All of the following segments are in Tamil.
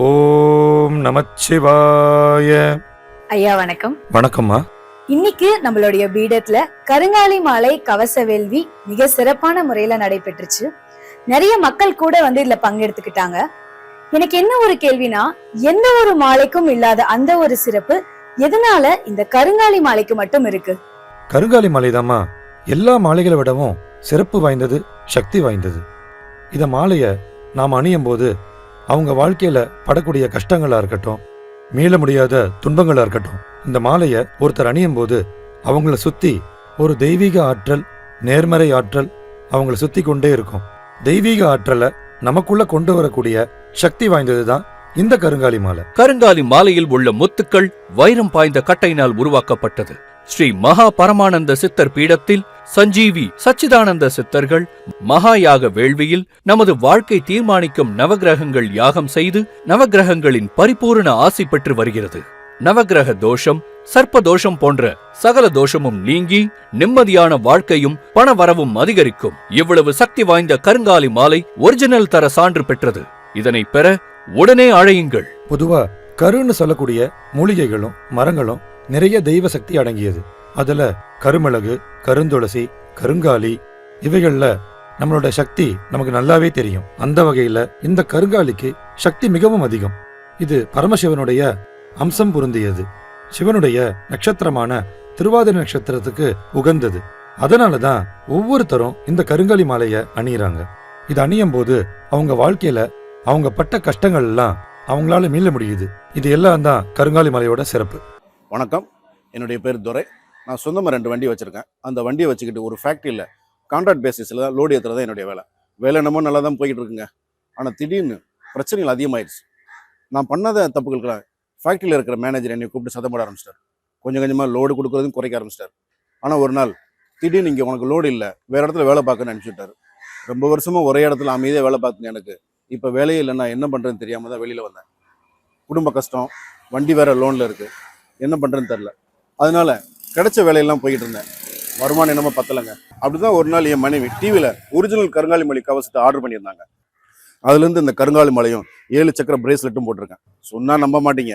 ஓம் நமச்சிவாய. ஐயா வணக்கம். வணக்கம்மா. இன்னைக்கு நம்மளுடைய பீடத்துல கருங்காலி மாலை கவச வேள்வி மிக சிறப்பான முறையில நடைபெற்றுச்சு. நிறைய மக்கள் கூட வந்து இதுல பங்கெடுத்துக்கிட்டாங்க. எனக்கு என்ன ஒரு கேள்வினா எந்த ஒரு மாலைக்கும் இல்லாத அந்த ஒரு சிறப்பு எதனால இந்த கருங்காலி மாலைக்கு மட்டும் இருக்கு? கருங்காலி மாலைதாம்மா. எல்லா மாலைகளை விடவும் சிறப்பு வாய்ந்தது சக்தி வாய்ந்தது. இந்த மாலையை நாம் அணியும் போது அவங்க வாழ்க்கையில படக்கூடிய கஷ்டங்களா இருக்கட்டும் மீள முடியாத துன்பங்களா இருக்கட்டும் இந்த மாலையை ஒருத்தர் அணியும் போது அவங்கள சுத்தி ஒரு தெய்வீக ஆற்றல் நேர்மறை ஆற்றல் அவங்கள சுத்தி கொண்டே இருக்கும். தெய்வீக ஆற்றலை நமக்குள்ள கொண்டு வரக்கூடிய சக்தி வாய்ந்தது தான் இந்த கருங்காலி மாலை. கருங்காலி மாலையில் உள்ள முத்துக்கள் வைரம் பாய்ந்த கட்டையினால் உருவாக்கப்பட்டது. ஸ்ரீ மகா பரமானந்த சித்தர் பீடத்தில் சஞ்சீவி சச்சிதானந்த சித்தர்கள் மகாயாக வேள்வியில் நமது வாழ்க்கை தீர்மானிக்கும் நவகிரகங்கள் யாகம் செய்து நவகிரகங்களின் பரிபூரண ஆசி பெற்று வருகிறது. நவகிரக தோஷம் சர்ப்ப தோஷம் போன்ற சகல தோஷமும் நீங்கி நிம்மதியான வாழ்க்கையும் பணவரவும் அதிகரிக்கும். இவ்வளவு சக்தி வாய்ந்த கருங்காலி மாலை ஒரிஜினல் தர சான்று பெற்றது. இதனை பெற உடனே அழையுங்கள். பொதுவா கருன்னு சொல்லக்கூடிய மூலிகைகளும் மரங்களும் நிறைய தெய்வ சக்தி அடங்கியது. அதுல கருமிளகு கருந்துளசி கருங்காலி இவைகள்ல நம்மளோட சக்தி நமக்கு நல்லாவே தெரியும். அந்த வகையில இந்த கருங்காலிக்கு சக்தி மிகவும் அதிகம். இது பரமசிவனுடைய அம்சம் பொருந்தியது. சிவனுடைய நட்சத்திரமான திருவாதிர நட்சத்திரத்துக்கு உகந்தது. அதனாலதான் ஒவ்வொருத்தரும் இந்த கருங்காலி மாலைய அணியிறாங்க. இது அணியும் போது அவங்க வாழ்க்கையில அவங்க பட்ட கஷ்டங்கள் எல்லாம் அவங்களால மீள முடியுது. இது எல்லாம் தான் கருங்காலி மலையோட சிறப்பு. வணக்கம். என்னுடைய பேர் துரை. நான் சொந்தமாக ரெண்டு வண்டி வச்சுருக்கேன். அந்த வண்டியை வச்சுக்கிட்டு ஒரு ஃபேக்ட்ரியில் கான்ட்ராக்ட் பேசிஸில் தான் லோடு ஏற்றுறது தான் என்னுடைய வேலை. வேலை என்னமோ நல்லா தான் போய்கிட்டு இருக்குங்க. ஆனால் திடீர்னு பிரச்சனைகள் அதிகமாயிடுச்சு நான் பண்ணாத தப்புகளுக்கெல்லாம் ஃபேக்ட்ரியில் இருக்கிற மேனேஜர் என்னை கூப்பிட்டு சதம் போட ஆரம்பிச்சிட்டார். கொஞ்சம் கொஞ்சமாக லோடு கொடுக்குறதும் குறைக்க ஆரம்பிச்சிட்டார். ஆனால் ஒரு நாள் திடீர்னு இங்கே உனக்கு லோடு இல்லை வேறு இடத்துல வேலை பார்க்கணும்னு அனுப்பிச்சுட்டார். ரொம்ப வருஷமாக ஒரே இடத்துல அமைதியாக வேலை பார்த்துங்க எனக்கு. இப்போ வேலையே இல்லை நான் என்ன பண்ணுறேன்னு தெரியாமல் தான் வெளியில் வந்தேன். குடும்ப கஷ்டம் வண்டி வேறு லோனில் இருக்குது என்ன பண்ணுறேன்னு தெரில அதனால் கிடைச்ச வேலையெல்லாம் போய்கிட்டு இருந்தேன். வருமானம் என்னமோ பத்தலைங்க. அப்படிதான் ஒரு நாள் என் மனைவி டிவியில் ஒரிஜினல் கருங்காலி மலை கவசத்தை ஆர்டர் பண்ணியிருந்தாங்க. அதுலேருந்து இந்த கருங்காலி மலையும் ஏழு சக்கர பிரேஸ்லெட்டும் போட்டிருக்கேன். சொன்னால் நம்ப மாட்டீங்க.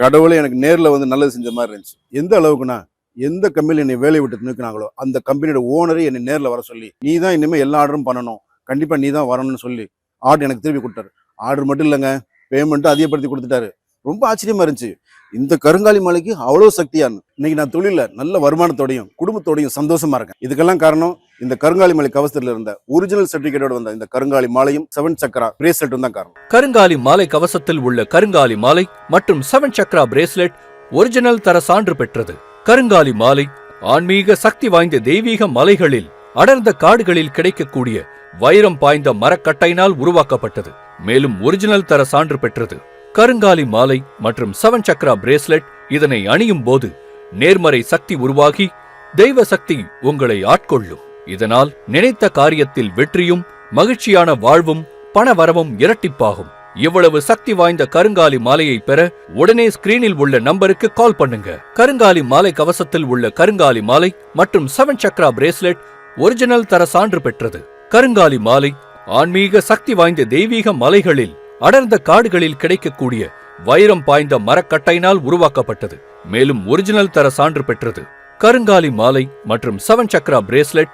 கடவுளே எனக்கு நேரில் வந்து நல்லது செஞ்ச மாதிரி இருந்துச்சு. எந்த அளவுக்குன்னா எந்த கம்பெனியில் என்னை வேலையை விட்டு நிற்கிறாங்களோ அந்த கம்பெனியோட ஓனரே என்னை நேரில் வர சொல்லி நீ தான் இனிமேல் எல்லா ஆர்டரும் பண்ணணும். கண்டிப்பாக நீ தான் வரணும்னு சொல்லி ஆர்டர் எனக்கு திருப்பி கொடுத்தாரு. ஆர்டர் மட்டும் இல்லைங்க பேமெண்ட்டும் அதிகப்படுத்தி கொடுத்துட்டாரு. ரொம்ப ஆச்சரியமா இருந்துச்சு. இந்த கருங்காலி மலைக்கு அவ்வளோ சக்தியான்னு இன்னைக்கு நான் தொழில நல்ல வருமானத்தோடையும் குடும்பத்தோடையும் சந்தோஷமா இருக்கேன். இதுக்கெல்லாம் காரணம் இந்த கருங்காலி மலை கவசத்துல இருந்த ஒரிஜினல் சர்டிபிகேட்டோட வந்த இந்த கருங்காலி மாலையும் செவன் சக்கரா பிரேஸ்லெட்டும் தான் காரணம். கருங்காலி மாலை கவசத்தில் உள்ள கருங்காலி மாலை மற்றும் செவன் சக்கரா பிரேஸ்லெட் ஒரிஜினல் தர சான்று பெற்றது. கருங்காலி மாலை ஆன்மீக சக்தி வாய்ந்த தெய்வீக மலைகளில் அடர்ந்த காடுகளில் கிடைக்கக்கூடிய வைரம் பாய்ந்த மரக்கட்டையினால் உருவாக்கப்பட்டது. மேலும் ஒரிஜினல் தர சான்று பெற்றது. கருங்காலி மாலை மற்றும் செவன் சக்ரா பிரேஸ்லெட் இதனை அணியும் போது நேர்மறை சக்தி உருவாகி தெய்வ சக்தி உங்களை ஆட்கொள்ளும். இதனால் நினைத்த காரியத்தில் வெற்றியும் மகிழ்ச்சியான வாழ்வும் பணவரவும் இரட்டிப்பாகும். இவ்வளவு சக்தி வாய்ந்த கருங்காலி மாலையை பெற உடனே ஸ்கிரீனில் உள்ள நம்பருக்கு கால் பண்ணுங்க. கருங்காலி மாலை கவசத்தில் உள்ள கருங்காலி மாலை மற்றும் செவன் சக்ரா பிரேஸ்லெட் ஒரிஜினல் தர சான்று பெற்றது. கருங்காலி மாலை ஆன்மீக சக்தி வாய்ந்த தெய்வீக மலைகளில் அடர்ந்த காடுகளில் கிடைக்கக்கூடிய வைரம் பாய்ந்த மரக்கட்டையினால் உருவாக்கப்பட்டது. மேலும் ஒரிஜினல் தர சான்று பெற்றது. கருங்காலி மாலை மற்றும் செவன் சக்ரா பிரேஸ்லெட்